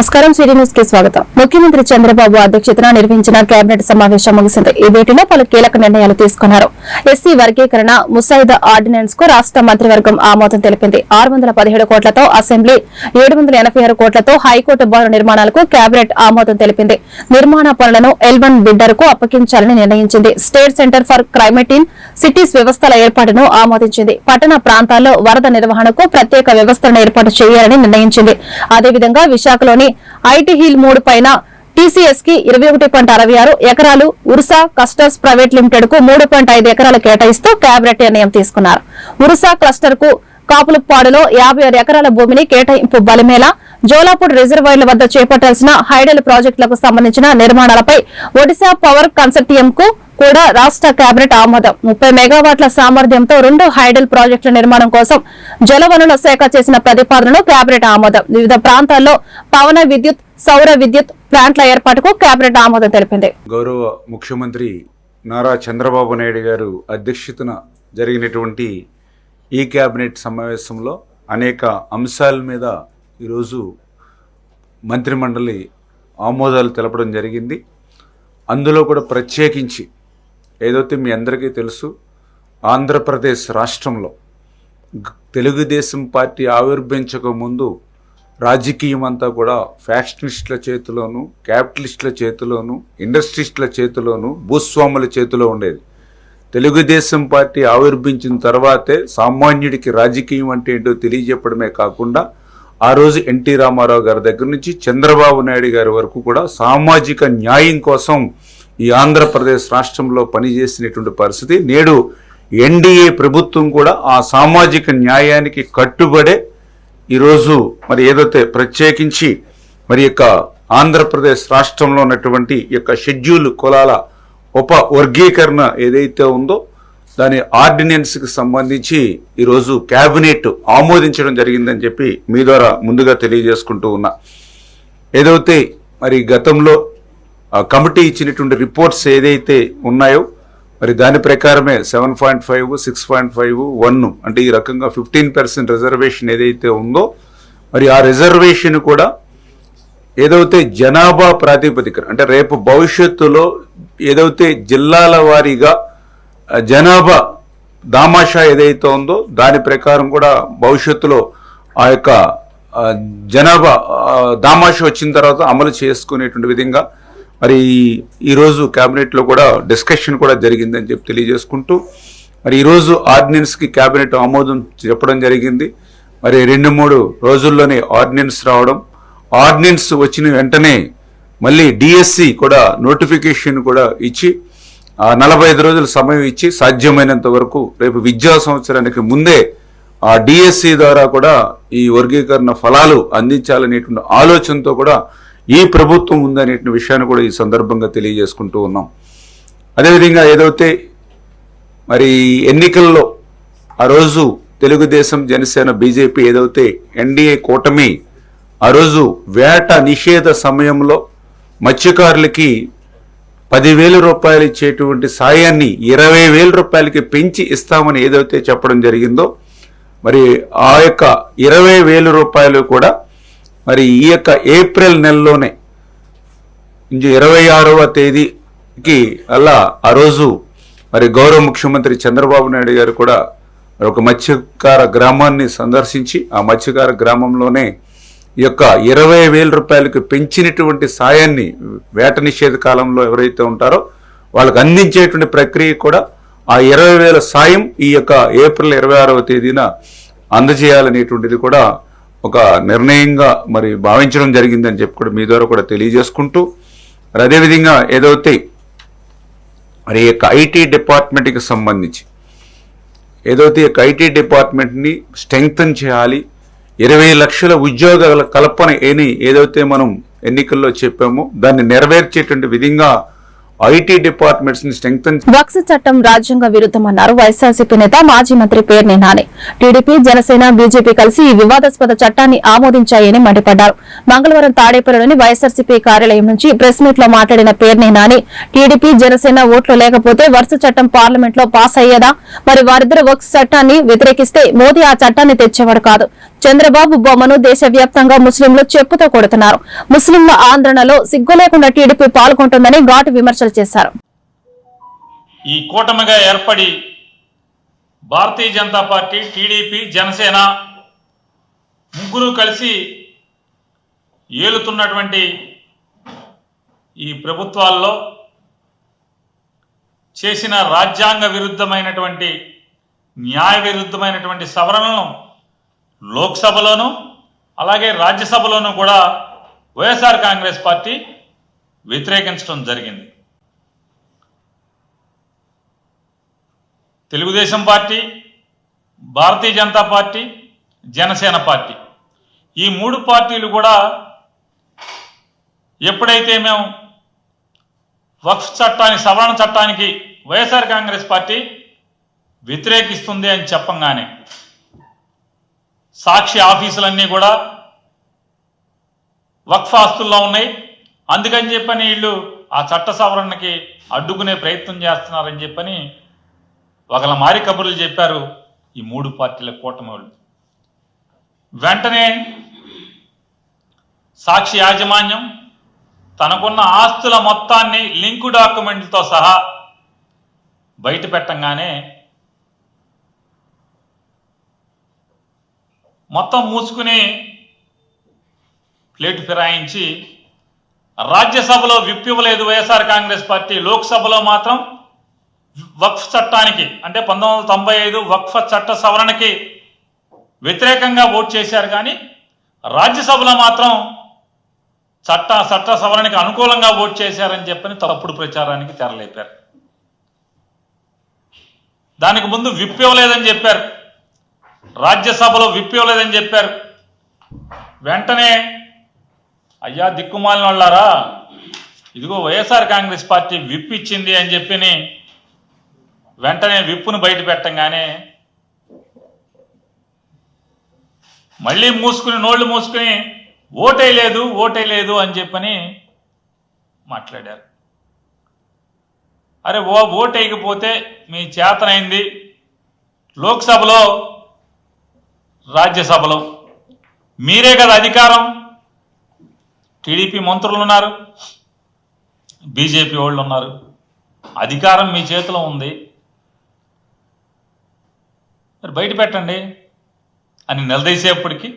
నమస్కారం సిటీ న్యూస్కి స్వాగతం. ముఖ్యమంత్రి చంద్రబాబు అధ్యక్షతన నిర్వహించిన కేబినెట్ సమావేశం ముగిసింది. ఈ భేటీలో పలు కీలక నిర్ణయాలు తీసుకున్నారు. ఎస్సీ వర్గీకరణ ముసాయిదా ఆర్డినెన్స్కు రాష్ట మంత్రివర్గం ఆమోదం తెలిపింది. ఆరు వందల పదిహేడు కోట్లతో అసెంబ్లీ ఏడు వందల ఎనభై ఆరు కోట్లతో హైకోర్టు భవన నిర్మాణాలకు కేబినెట్ ఆమోదం తెలిపింది. నిర్మాణ పనులను ఎల్వన్ బిడ్డర్కు అప్పగించాలని నిర్ణయించింది. State centre for climate in cities వ్యవస్థల ఏర్పాటును ఆమోదించింది. పట్టణ ప్రాంతాల్లో వరద నిర్వహణకు ప్రత్యేక వ్యవస్థలను ఏర్పాటు చేయాలని నిర్ణయించింది. అదేవిధంగా విశాఖలోని ఐటీ హిల్ మూడు పైన టీసీఎస్కి ఇరవై ఒకటి పాయింట్ అరవై ఆరు ఎకరాలు ఉర్సా కస్టర్స్ ప్రైవేట్ లిమిటెడ్కు మూడు పాయింట్ ఐదు ఎకరాలు కేటాయిస్తూ క్యాబినెట్ నిర్ణయం తీసుకున్నారు. ఉర్సా క్లస్టర్కు కాపులపాడులో యాభై ఆరు ఎకరాల భూమిని కేటాయింపు బలిమేలా జోలాపూర్ రిజర్వాయర్ల వద్ద చేపట్టాల్సిన హైడల్ ప్రాజెక్టులకు సంబంధించిన నిర్మాణాలపై ఒడిశా పవర్ కన్సర్టియం కు కూడా రాష్ట కేబినెట్ ఆమోదం. ముప్పై మెగావాట్ల సామర్థ్యంతో రెండు హైడల్ ప్రాజెక్టుల నిర్మాణం కోసం జలవనరుల శాఖ చేసిన ప్రతిపాదనను కేబినెట్ ఆమోదం. వివిధ ప్రాంతాల్లో పవన విద్యుత్ సౌర విద్యుత్ ప్లాంట్ల ఏర్పాటుకు కేబినెట్ ఆమోదం తెలిపింది. గౌరవ ముఖ్యమంత్రి నారా చంద్రబాబు నాయుడు గారు అధ్యక్షతన జరిగినటువంటి ఈ కేబినెట్ సమావేశంలో అనేక అంశాల మీద ఈరోజు మంత్రిమండలి ఆమోదాలు తెలపడం జరిగింది. అందులో కూడా ప్రత్యేకించి ఏదైతే మీ అందరికీ తెలుసు. ఆంధ్రప్రదేశ్ రాష్ట్రంలో తెలుగుదేశం పార్టీ ఆవిర్భించక ముందు రాజకీయం అంతా కూడా ఫ్యాక్షనిస్టుల చేతిలోను క్యాపిటలిస్టుల చేతిలోను ఇండస్ట్రిస్టుల చేతిలోను భూస్వాముల చేతిలో ఉండేది. తెలుగుదేశం పార్టీ ఆవిర్భించిన తర్వాతే సామాన్యుడికి రాజకీయం అంటే ఏంటో తెలియజెప్పడమే కాకుండా ఆ రోజు ఎన్టీ రామారావు గారి దగ్గర నుంచి చంద్రబాబు నాయుడు గారి వరకు కూడా సామాజిక న్యాయం కోసం ఈ ఆంధ్రప్రదేశ్ రాష్ట్రంలో పనిచేసినటువంటి పరిస్థితి. నేడు ఎన్డీఏ ప్రభుత్వం కూడా ఆ సామాజిక న్యాయానికి కట్టుబడే ఈరోజు మరి ఏదైతే ప్రత్యేకించి మరి యొక్క ఆంధ్రప్రదేశ్ రాష్ట్రంలో ఉన్నటువంటి యొక్క షెడ్యూల్ కులాల ఉప వర్గీకరణ ఏదైతే ఉందో దాని ఆర్డినెన్స్కి సంబంధించి ఈరోజు క్యాబినెట్ ఆమోదించడం జరిగిందని చెప్పి మీ ద్వారా ముందుగా తెలియజేసుకుంటూ ఉన్నా. ఏదైతే మరి గతంలో కమిటీ ఇచ్చినటువంటి రిపోర్ట్స్ ఏదైతే ఉన్నాయో మరి దాని ప్రకారమే seven point five six point five one అంటే ఈ రకంగా ఫిఫ్టీన్ పర్సెంట్ రిజర్వేషన్ ఏదైతే ఉందో మరి ఆ రిజర్వేషన్ కూడా ఏదైతే జనాభా ప్రాతిపదికన అంటే రేపు భవిష్యత్తులో ఏదైతే జిల్లాల వారీగా జనాభా దామాషా ఏదైతే ఉందో దాని ప్రకారం కూడా భవిష్యత్తులో ఆ యొక్క జనాభా దామాషా వచ్చిన తర్వాత అమలు చేసుకునేటువంటి విధంగా మరి ఈరోజు క్యాబినెట్లో కూడా డిస్కషన్ కూడా జరిగిందని చెప్పి తెలియజేసుకుంటూ మరి ఈరోజు ఆర్డినెన్స్కి క్యాబినెట్ ఆమోదం చెప్పడం జరిగింది. మరి రెండు మూడు రోజుల్లోనే ఆర్డినెన్స్ రావడం. ఆర్డినెన్స్ వచ్చిన వెంటనే మళ్ళీ డిఎస్సి కూడా నోటిఫికేషన్ కూడా ఇచ్చి ఆ నలభై ఐదు రోజుల సమయం ఇచ్చి సాధ్యమైనంత వరకు రేపు విద్యా సంవత్సరానికి ముందే ఆ డిఎస్సి ద్వారా కూడా ఈ వర్గీకరణ ఫలాలు అందించాలనేటువంటి ఆలోచనతో కూడా ఈ ప్రభుత్వం ఉందనే విషయాన్ని కూడా ఈ సందర్భంగా తెలియజేసుకుంటూ ఉన్నాం. అదేవిధంగా ఏదైతే మరి ఎన్నికల్లో ఆ రోజు తెలుగుదేశం జనసేన బీజేపీ ఏదైతే ఎన్డీఏ కూటమి ఆ రోజు వేట నిషేధ సమయంలో మత్స్యకారులకి పదివేల రూపాయలు ఇచ్చేటువంటి సాయాన్ని ఇరవై వేల రూపాయలకి పెంచి ఇస్తామని ఏదైతే చెప్పడం జరిగిందో మరి ఆ యొక్క ఇరవై వేల రూపాయలు కూడా మరి ఈ యొక్క ఏప్రిల్ నెలలోనే ఇరవై ఆరవ తేదీకి అలా ఆ రోజు మరి గౌరవ ముఖ్యమంత్రి చంద్రబాబు నాయుడు గారు కూడా మరి ఒక మత్స్యకార గ్రామాన్ని సందర్శించి ఆ మత్స్యకార గ్రామంలోనే ఈ యొక్క ఇరవై వేల రూపాయలకు పెంచినటువంటి సాయాన్ని వేట నిషేధ కాలంలో ఎవరైతే ఉంటారో వాళ్ళకి అందించేటువంటి ప్రక్రియ కూడా ఆ ఇరవై వేల సాయం ఈ యొక్క ఏప్రిల్ ఇరవై ఆరవ తేదీన అందజేయాలనేటువంటిది కూడా ఒక నిర్ణయంగా మరి భావించడం జరిగిందని చెప్పి కూడా మీ ద్వారా కూడా తెలియజేసుకుంటూ మరి అదేవిధంగా ఏదైతే మరి యొక్క ఐటీ డిపార్ట్మెంట్కి సంబంధించి ఏదైతే యొక్క ఐటీ డిపార్ట్మెంట్ని స్ట్రెంగ్తన్ చేయాలి ఇరవై లక్షల ఉద్యోగాల కల్పన ఏని ఏదైతే మనం ఎన్నికల్లో చెప్పామో దాన్ని నెరవేర్చేటువంటి విధంగా ఐటీ డిపార్ట్మెంట్స్ని స్ట్రెంగ్తన్ వక్స్ చట్టం రాజ్యాంగ విరుద్ధమన్నారు. వైఎస్ఆర్సీపీ నేత మాజీ మంత్రి పేర్ని నాని. టీడీపీ జనసేన బీజేపీ కలిసి ఈ వివాదాస్పద చట్టాన్ని ఆమోదించాయని మండిపడ్డారు. మంగళవారం తాడేపల్లిలోని వైఎస్ఆర్సీపీ కార్యాలయం నుంచి ప్రెస్ మీట్లో మాట్లాడిన పేర్ని నాని టీడీపీ జనసేన ఓట్లు లేకపోతే వరుస చట్టం పార్లమెంట్లో పాస్ అయ్యేదా? మరి వారిద్దరు వక్స్ చట్టాన్ని వ్యతిరేకిస్తే మోదీ ఆ చట్టాన్ని తెచ్చేవాడు కాదు. చంద్రబాబు బొమ్మను దేశవ్యాప్తంగా ముస్లింలు చెప్పుతో కొడుతున్నారు. ముస్లింల ఆందోళనలో సిగ్గు లేకుండా టీడీపీ పాల్గొంటుందని ఘాటు విమర్శలు చేశారు. ఈ కూటమిగా ఏర్పడి భారతీయ జనతా పార్టీ టీడీపీ జనసేన ముగ్గురు కలిసి ఏలుతున్నటువంటి ఈ ప్రభుత్వాల్లో చేసిన రాజ్యాంగ విరుద్ధమైనటువంటి న్యాయ విరుద్ధమైనటువంటి సవరణలను లోక్సభలోను అలాగే రాజ్యసభలోనూ కూడా వైఎస్ఆర్ కాంగ్రెస్ పార్టీ వ్యతిరేకించడం జరిగింది. Telugu Desam party Bharatiya Janata party Janasena party. ఈ మూడు పార్టీలు కూడా ఎప్పుడైతే మేము వక్ఫ్ చట్టాన్ని సవరణ చట్టానికి వైఎస్ఆర్ కాంగ్రెస్ పార్టీ వ్యతిరేకిస్తుంది అని చెప్పంగానే సాక్షి ఆఫీసులన్నీ కూడా వక్ఫ్ ఆస్తుల్లో ఉన్నాయి. అందుకని చెప్పని వీళ్ళు ఆ చట్ట సవరణకి అడ్డుకునే ప్రయత్నం చేస్తున్నారని చెప్పని ఒకళ్ళ మారి కబుర్లు చెప్పారు ఈ మూడు పార్టీల కూటమి వెంటనే సాక్షి యాజమాన్యం తనకున్న ఆస్తుల మొత్తాన్ని లింకు డాక్యుమెంట్లతో సహా బయట పెట్టంగానే మొత్తం మూసుకుని ప్లేటు ఫిరాయించి రాజ్యసభలో విప్పివ్వలేదు వైఎస్ఆర్ కాంగ్రెస్ పార్టీ. లోక్సభలో మాత్రం వక్ఫ్ చట్టానికి అంటే పంతొమ్మిది వందల తొంభై ఐదు వక్ఫ్ చట్ట సవరణకి వ్యతిరేకంగా ఓట్ చేశారు కానీ రాజ్యసభలో మాత్రం చట్ట చట్ట సవరణకి అనుకూలంగా ఓట్ చేశారని చెప్పని తప్పుడు ప్రచారానికి తెరలేపారు. దానికి ముందు విప్ ఇవ్వలేదని చెప్పారు. రాజ్యసభలో విప్ ఇవ్వలేదని చెప్పారు. వెంటనే అయ్యా దిక్కుమాలిన వాళ్ళారా ఇదిగో వైఎస్ఆర్ కాంగ్రెస్ పార్టీ విప్ ఇచ్చింది అని చెప్పి వెంటనే విప్పును బయట పెట్టంగానే మళ్ళీ మూసుకుని నోళ్ళు మూసుకుని ఓటే లేదు ఓటే లేదు అని చెప్పని మాట్లాడారు. అరే ఓ ఓటేయకపోతే మీ చేతనైంది. లోక్సభలో రాజ్యసభలో మీరే కదా అధికారం. టీడీపీ మంత్రులు ఉన్నారు బీజేపీ వాళ్ళు ఉన్నారు. అధికారం మీ చేతిలో ఉంది. మరి బయట పెట్టండి అని నిలదీసేపటికి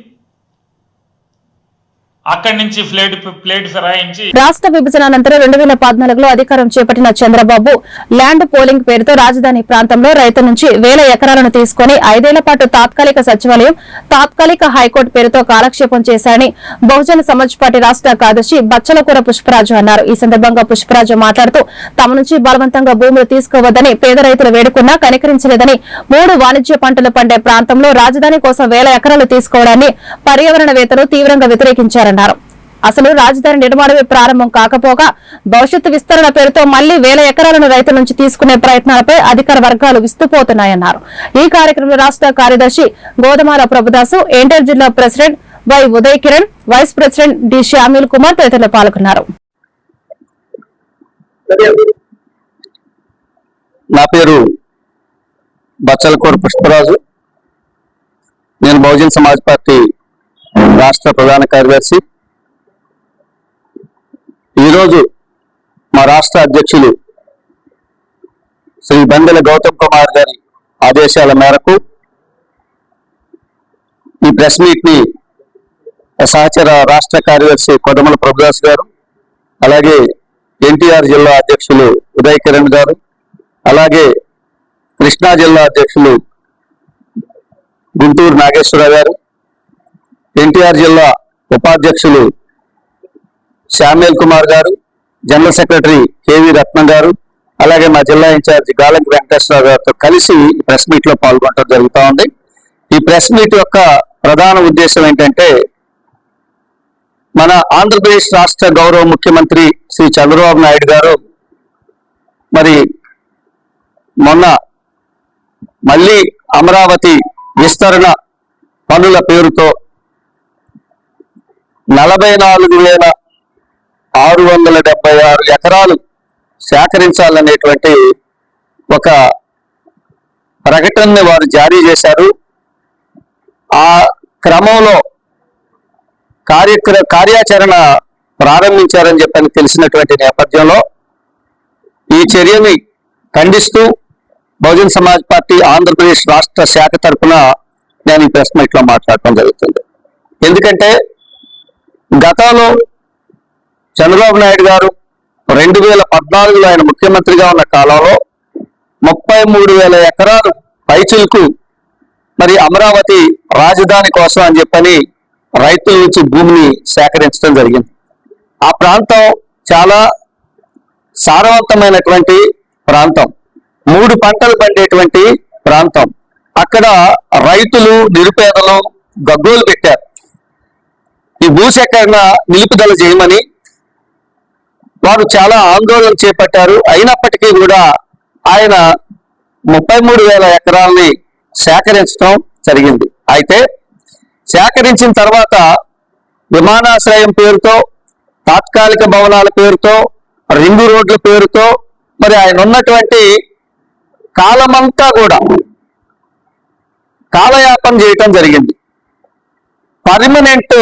అక్కడి నుంచి ప్లేట్ ప్లేట్ ఫిరాయించి రాష్ట్ర విభజన అనంతరం రెండు వేల పద్నాలుగులో అధికారం చేపట్టిన చంద్రబాబు ల్యాండ్ పోలింగ్ పేరుతో రాజధాని ప్రాంతంలో రైతు నుంచి వేల ఎకరాలను తీసుకుని ఐదేళ్ళ పాటు తాత్కాలిక సచివాలయం తాత్కాలిక హైకోర్టు పేరుతో కాలక్షేపం చేశారని బహుజన సమాజ్ పార్టీ రాష్ట్ర కార్యదర్శి బచ్చలకూర పుష్పరాజు అన్నారు. ఈ సందర్భంగా పుష్పరాజు మాట్లాడుతూ తమ నుంచి బలవంతంగా భూములు తీసుకోవద్దని పేద రైతులు వేడుకున్నా కనికరించలేదని మూడు వాణిజ్య పంటలు పండే ప్రాంతంలో రాజధాని కోసం వేల ఎకరాలు తీసుకోవడాన్ని పర్యావరణవేత్తలు తీవ్రంగా వ్యతిరేకించారు వ్యతిరేకించారన్నారు అసలు రాజధాని నిర్మాణమే ప్రారంభం కాకపోగా భవిష్యత్తు విస్తరణ పేరుతో మళ్ళీ వేల ఎకరాలను రైతుల నుంచి తీసుకునే ప్రయత్నాలపై అధికార వర్గాలు విస్తుపోతున్నాయన్నారు. ఈ కార్యక్రమంలో రాష్ట్ర కార్యదర్శి గోదమాల ప్రభుదాసు ఎంటర్ జిల్లా president Y Uday Kiran vice president D Samuel Kumar తదితరులు పాల్గొన్నారు. నా పేరు బచ్చలకోట పుష్పరాజు. నేను బహుజన్ సమాజ్ పార్టీ రాష్ట్ర ప్రధాన కార్యదర్శి. ఈరోజు మా రాష్ట్ర అధ్యక్షులు శ్రీ బందెల గౌతమ్ కుమార్ గారి ఆదేశాల మేరకు ఈ ప్రెస్ మీట్ని సహచర రాష్ట్ర కార్యదర్శి కొడమల ప్రభుదాస్ గారు అలాగే ఎన్టీఆర్ జిల్లా అధ్యక్షులు ఉదయ్ కిరణ్ గారు అలాగే కృష్ణా జిల్లా అధ్యక్షులు గుంటూరు నాగేశ్వర గారు ఎన్టీఆర్ జిల్లా ఉపాధ్యక్షులు శామ్యుల్ కుమార్ గారు జనరల్ సెక్రటరీ కేవి రత్నం గారు అలాగే మా జిల్లా ఇన్ఛార్జ్ గాలంకి వెంకటేశ్వరరావు గారితో కలిసి ఈ ప్రెస్ మీట్లో పాల్గొనడం జరుగుతూ ఉంది. ఈ ప్రెస్ మీట్ యొక్క ప్రధాన ఉద్దేశం ఏంటంటే మన ఆంధ్రప్రదేశ్ రాష్ట్ర గౌరవ ముఖ్యమంత్రి శ్రీ చంద్రబాబు నాయుడు గారు మరి మొన్న మళ్ళీ అమరావతి విస్తరణ పనుల పేరుతో నలభై నాలుగు వేల ఆరు వందల డెబ్బై ఆరు ఎకరాలు సేకరించాలనేటువంటి ఒక ప్రకటనని వారు జారీ చేశారు. ఆ క్రమంలో కార్యక్ర కార్యాచరణ ప్రారంభించారని చెప్పని తెలిసినటువంటి నేపథ్యంలో ఈ చర్యని ఖండిస్తూ బహుజన్ సమాజ్ పార్టీ ఆంధ్రప్రదేశ్ రాష్ట్ర శాఖ తరఫున నేను ఈ ప్రెస్ మీట్లో మాట్లాడటం జరుగుతుంది. ఎందుకంటే గతంలో చంద్రబాబు నాయుడు గారు రెండు వేల పద్నాలుగులో ఆయన ముఖ్యమంత్రిగా ఉన్న కాలంలో ముప్పై మూడు వేల ఎకరాలు పైచిల్కు మరి అమరావతి రాజధాని కోసం అని చెప్పని రైతుల నుంచి భూమిని సేకరించడం జరిగింది. ఆ ప్రాంతం చాలా సారవంతమైనటువంటి ప్రాంతం. మూడు పంటలు పండేటువంటి ప్రాంతం. అక్కడ రైతులు నిరుపేదలు గగ్గోలు పెట్టారు. ఈ భూసేకరణ నిలుపుదల చేయమని వారు చాలా ఆందోళన చేపట్టారు. అయినప్పటికీ కూడా ఆయన ముప్పై మూడు వేల ఎకరాలని సేకరించడం జరిగింది. అయితే సేకరించిన తర్వాత విమానాశ్రయం పేరుతో తాత్కాలిక భవనాల పేరుతో రింగు రోడ్ల పేరుతో మరి ఆయన ఉన్నటువంటి కాలమంతా కూడా కాలయాపన చేయటం జరిగింది. పర్మనెంట్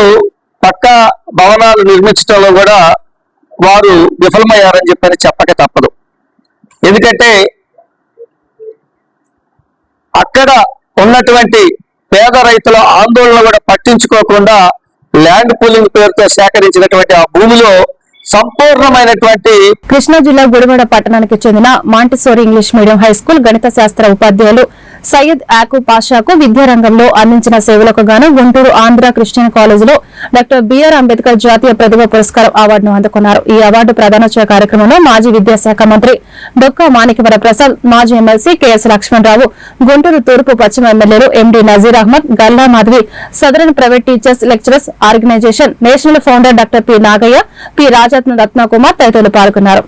పక్క భవనాలు నిర్మించడంలో కూడా వారు విఫలమయ్యారని చెప్పని చెప్పక తప్పదు. ఎందుకంటే అక్కడ ఉన్నటువంటి పేద రైతుల ఆందోళన కూడా పట్టించుకోకుండా ల్యాండ్ పూలింగ్ పేరుతో సేకరించినటువంటి ఆ భూమిలో సంపూర్ణమైనటువంటి కృష్ణా జిల్లా గుడివాడ పట్టణానికి చెందిన Montessori English medium high school గణిత శాస్త్ర ఉపాధ్యాయులు సయ్యద్ యాకు పాషాకు విద్యారంగంలో అందించిన సేవలకు గాను గుంటూరు ఆంధ్ర క్రిస్టియన్ కాలేజీలో డాక్టర్ బిఆర్ అంబేద్కర్ జాతీయ ప్రతిభ పురస్కారం అవార్డును అందుకున్నారు. ఈ అవార్డు ప్రదానోత్సవ కార్యక్రమంలో మాజీ విద్యాశాఖ మంత్రి డొక్కా మాణిక్యవర ప్రసాద్ మాజీ ఎమ్మెల్సీ కెఎస్ లక్ష్మణరావు గుంటూరు తూర్పు పశ్చిమ ఎమ్మెల్యేలు MD Nazeer Ahmed Galla Madhavi southern private teachers lecturers organisation national founder doctor P Nagaiah P Rajaratna Ratnakumar తదితరులు పాల్గొన్నారు.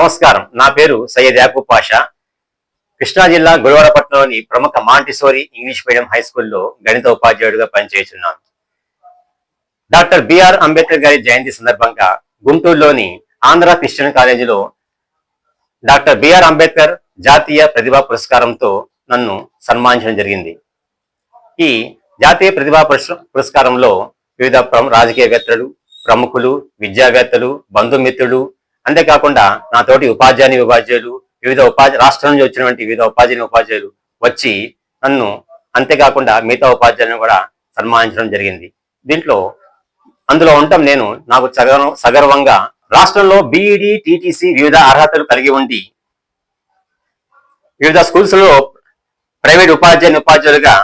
నమస్కారం. నా పేరు సయ్యద్ యాకూబ్ పాషా. కృష్ణా జిల్లా గురువారపట్నంలోని ప్రముఖ మాంటిసోరి ఇంగ్లీష్ మీడియం హై స్కూల్లో గణిత ఉపాధ్యాయుడిగా పనిచేస్తున్నాను. డాక్టర్ బిఆర్ అంబేద్కర్ గారి జయంతి సందర్భంగా గుంటూరులోని ఆంధ్ర క్రిస్టియన్ కాలేజీలో డాక్టర్ బిఆర్ అంబేద్కర్ జాతీయ ప్రతిభా పురస్కారంతో నన్ను సన్మానించడం జరిగింది. ఈ జాతీయ ప్రతిభా పురస్- పురస్కారంలో వివిధ రాజకీయవేత్తలు ప్రముఖులు విద్యావేత్తలు బంధుమిత్రులు అంతేకాకుండా నా తోటి ఉపాధ్యాయుని ఉపాధ్యాయులు వివిధ ఉపాధి రాష్ట్రం నుంచి వచ్చినటువంటి వివిధ ఉపాధ్యాయుని ఉపాధ్యాయులు వచ్చి నన్ను అంతేకాకుండా మిగతా ఉపాధ్యాయులను కూడా సన్మానించడం జరిగింది. దీంట్లో అందులో ఉండటం నేను నాకు సగర్వంగా రాష్ట్రంలో బీఈడి టీటీసీ వివిధ అర్హతలు కలిగి ఉండి వివిధ స్కూల్స్లో ప్రైవేట్ ఉపాధ్యాయుని ఉపాధ్యాయులుగా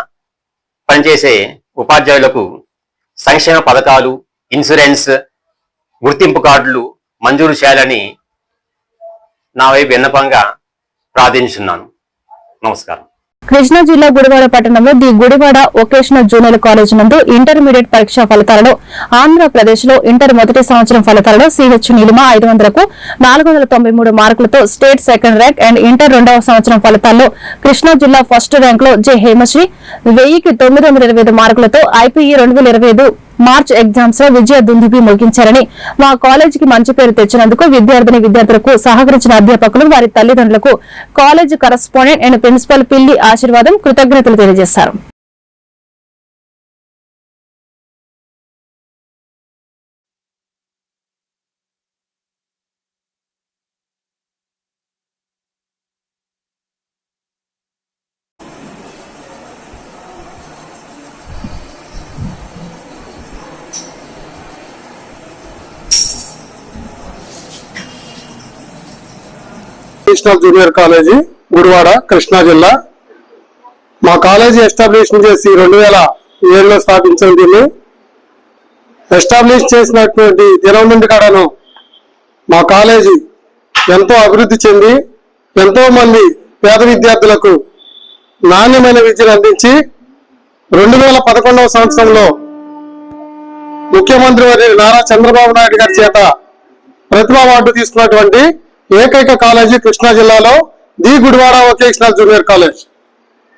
పనిచేసే ఉపాధ్యాయులకు సంక్షేమ పథకాలు ఇన్సూరెన్స్ గుర్తింపు కార్డులు మంజూరు చేయాలని నా వైపు విన్నపంగా ప్రార్థించున్నాను. నమస్కారం. కృష్ణా జిల్లా గుడివాడ పట్టణంలో the Gudivada vocational junior college నందు ఇంటర్మీడియట్ పరీక్షా ఫలితాలలో ఆంధ్రప్రదేశ్లో ఇంటర్ మొదటి సంవత్సరం ఫలితాలలో సిహెచ్ నీలిమ ఐదు వందలకు నాలుగు వందల తొంభై మూడు మార్కులతో state second rank and inter రెండవ సంవత్సరం ఫలితాల్లో కృష్ణా జిల్లా ఫస్ట్ ర్యాంక్లో జె హేమశ్రీ వెయ్యికి తొమ్మిది వందల ఇరవై ఐదు మార్కులతో ఐపీఈ రెండు వేల ఇరవై ఐదు మార్చ్ ఎగ్జామ్స్లో విజయ దుందుబి ముగించారని మా కాలేజీకి మంచి పేరు తెచ్చినందుకు విద్యార్థిని విద్యార్థులకు సహకరించిన అధ్యాపకులు వారి తల్లిదండ్రులకు కాలేజ్ కరస్పాండెంట్ అండ్ ప్రిన్సిపల్ పిల్లి ఆశీర్వాదం కృతజ్ఞతలు తెలియజేశారు. National junior college Gudivada Krishna జిల్లా. మా కాలేజీ ఎస్టాబ్లిష్ చేసి రెండు వేల ఏడులో స్థాపించిన దీన్ని. ఎస్టాబ్లిష్ చేసినటువంటి దినం నుండి కాడను మా కాలేజీ ఎంతో అభివృద్ధి చెంది ఎంతో మంది పేద విద్యార్థులకు నాణ్యమైన విద్యను అందించి రెండు వేల పదకొండవ సంవత్సరంలో ముఖ్యమంత్రి వారి నారా చంద్రబాబు నాయుడు గారి చేత ప్రతిభా అవార్డు తీసుకున్నటువంటి ఏకైక కాలేజీ కృష్ణా జిల్లాలో the Gudivada vocational junior college.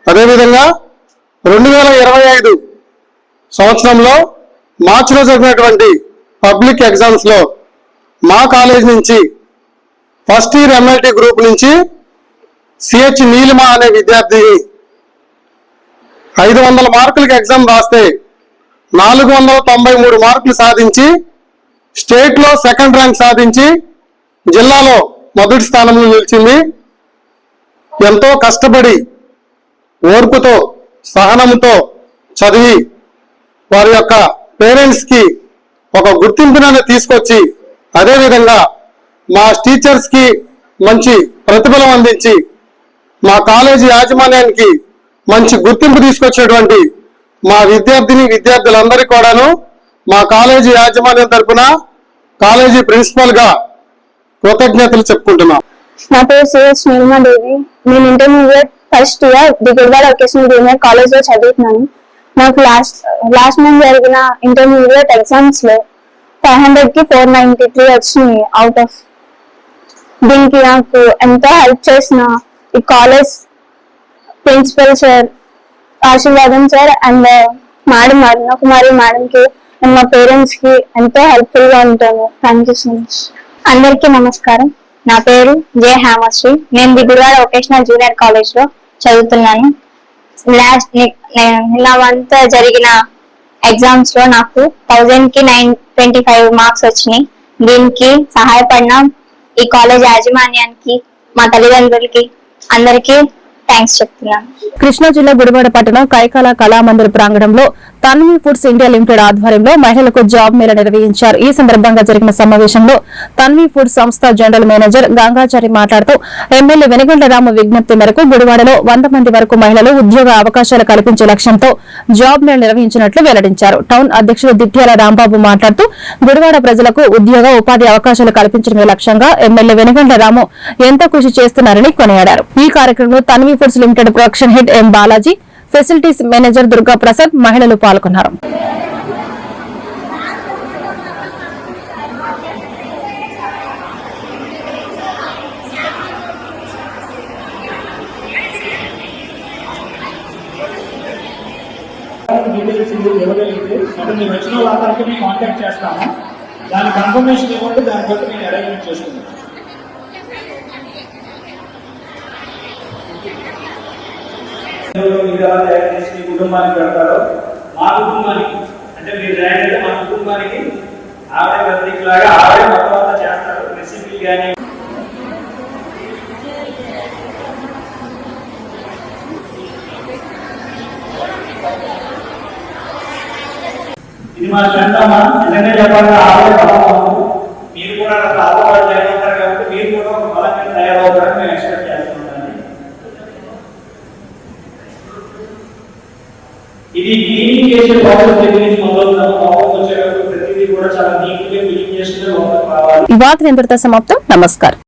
అదేవిధంగా రెండు వేల ఇరవై ఐదు సంవత్సరంలో మార్చిలో జరిగినటువంటి పబ్లిక్ ఎగ్జామ్స్లో మా కాలేజ్ నుంచి ఫస్ట్ ఇయర్ ఎంఎల్టీ గ్రూప్ నుంచి సిహెచ్ నీలిమ అనే విద్యార్థి ఐదు వందల మార్కులకి ఎగ్జామ్ రాస్తే నాలుగు వందల తొంభై మూడు మార్కులు సాధించి స్టేట్లో సెకండ్ ర్యాంక్ సాధించి జిల్లాలో మొదటి స్థానంలో నిలిచింది. ఎంతో కష్టపడి ఓర్పుతో సహనంతో చదివి వారి యొక్క పేరెంట్స్కి ఒక గుర్తింపునని తీసుకొచ్చి అదేవిధంగా మా టీచర్స్కి మంచి ప్రతిఫలం అందించి మా కాలేజీ యాజమాన్యానికి మంచి గుర్తింపు తీసుకొచ్చినటువంటి మా విద్యార్థిని విద్యార్థులందరికీ కూడాను మా కాలేజీ యాజమాన్యం తరపున కాలేజీ ప్రిన్సిపల్గా కృతజ్ఞతలు చెప్పుకుంటున్నాం. నా పేరు సురేష్ దేవి నేను intermediate first year Diguduvada vocational junior కాలేజ్లో చదువుతున్నాను. నాకు లాస్ట్ లాస్ట్ మంత్ జరిగిన ఇంటర్మీడియట్ ఎగ్జామ్స్లో ఫైవ్ హండ్రెడ్కి ఫోర్ నైన్టీ త్రీ వచ్చినాయి అవుట్ ఆఫ్ దీనికి నాకు ఎంతో హెల్ప్ చేసిన ఈ కాలేజ్ ప్రిన్సిపల్ సార్ ఆశీర్వాదం sir and madam Aruna Kumari madam కి అండ్ మా పేరెంట్స్కి ఎంతో హెల్ప్ఫుల్గా ఉంటాను. థ్యాంక్ యూ సో మచ్ అందరికీ నమస్కారం. నా పేరు జే హేమశ్రీ. నేను దిగుడువాడ వొకేషనల్ జూనియర్ కాలేజ్లో చదువుతున్నాను. లాస్ట్ నిన్న మంత్ జరిగిన ఎగ్జామ్స్లో నాకు థౌజండ్కి నైన్ ట్వంటీ ఫైవ్ మార్క్స్ వచ్చినాయి. దీనికి సహాయపడిన ఈ కాలేజ్ యాజమాన్యానికి మా తల్లిదండ్రులకి అందరికీ థ్యాంక్స్ చెప్తున్నాను. కృష్ణా జిల్లా గుడివాడ పట్టణం కైకాల కళామందిర్ ప్రాంగణంలో తన్వి ఫుడ్స్ ఇండియా లిమిటెడ్ ఆధ్వర్యంలో మహిళలకు జాబ్ మేళ నిర్వహించారు. ఈ సందర్భంగా జరిగిన సమావేశంలో తన్వి ఫుడ్ సంస్థ జనరల్ మేనేజర్ గంగాచారి మాట్లాడుతూ ఎమ్మెల్యే వెనుగండ్ల రామ విజ్ఞప్తి మేరకు గుడివాడలో వంద మంది వరకు మహిళలు ఉద్యోగ అవకాశాలు కల్పించే లక్ష్యంతో జాబ్ మేళ నిర్వహించినట్లు వెల్లడించారు. టౌన్ అధ్యక్షుడు దిట్యాల రాంబాబు మాట్లాడుతూ గుడివాడ ప్రజలకు ఉద్యోగ ఉపాధి అవకాశాలు కల్పించడమే లక్ష్యంగా ఎమ్మెల్యే వెనుగండ్ల రాము ఎంతో కృషి చేస్తున్నారని కొనియాడారు. ఈ కార్యక్రమంలో Tanvi foods limited production head M Balaji facilities manager Durga Prasad మహిళలు పాల్గొన్నారు. ఇవ్వగలిగితే అంటే మీరు వచ్చిన వాళ్ళందరికీ మేము కాంటాక్ట్ చేస్తాము దాని కన్ఫర్మేషన్ ఇవ్వండి దాన్ని బట్టి నేను అరేంజ్మెంట్ చేసుకుంటాను మీరు ఎలా తయారు చేసి మీ కుటుంబానికి పెడతారో మా కుటుంబానికి. అంటే మీరు రాయండి మా కుటుంబానికి ఆవిడ ప్రతీక్ లాగా ఆవిడ మొత్తం చేస్తారు. రెసిపీలు కానీ ఇది మా చందమ్మా నిజంగా చెప్పాలంటే ఆవిడ మీరు కూడా అట్లా అలవాటు ఈ వార్తలు ఇంతటితో సమాప్తం. నమస్కారం.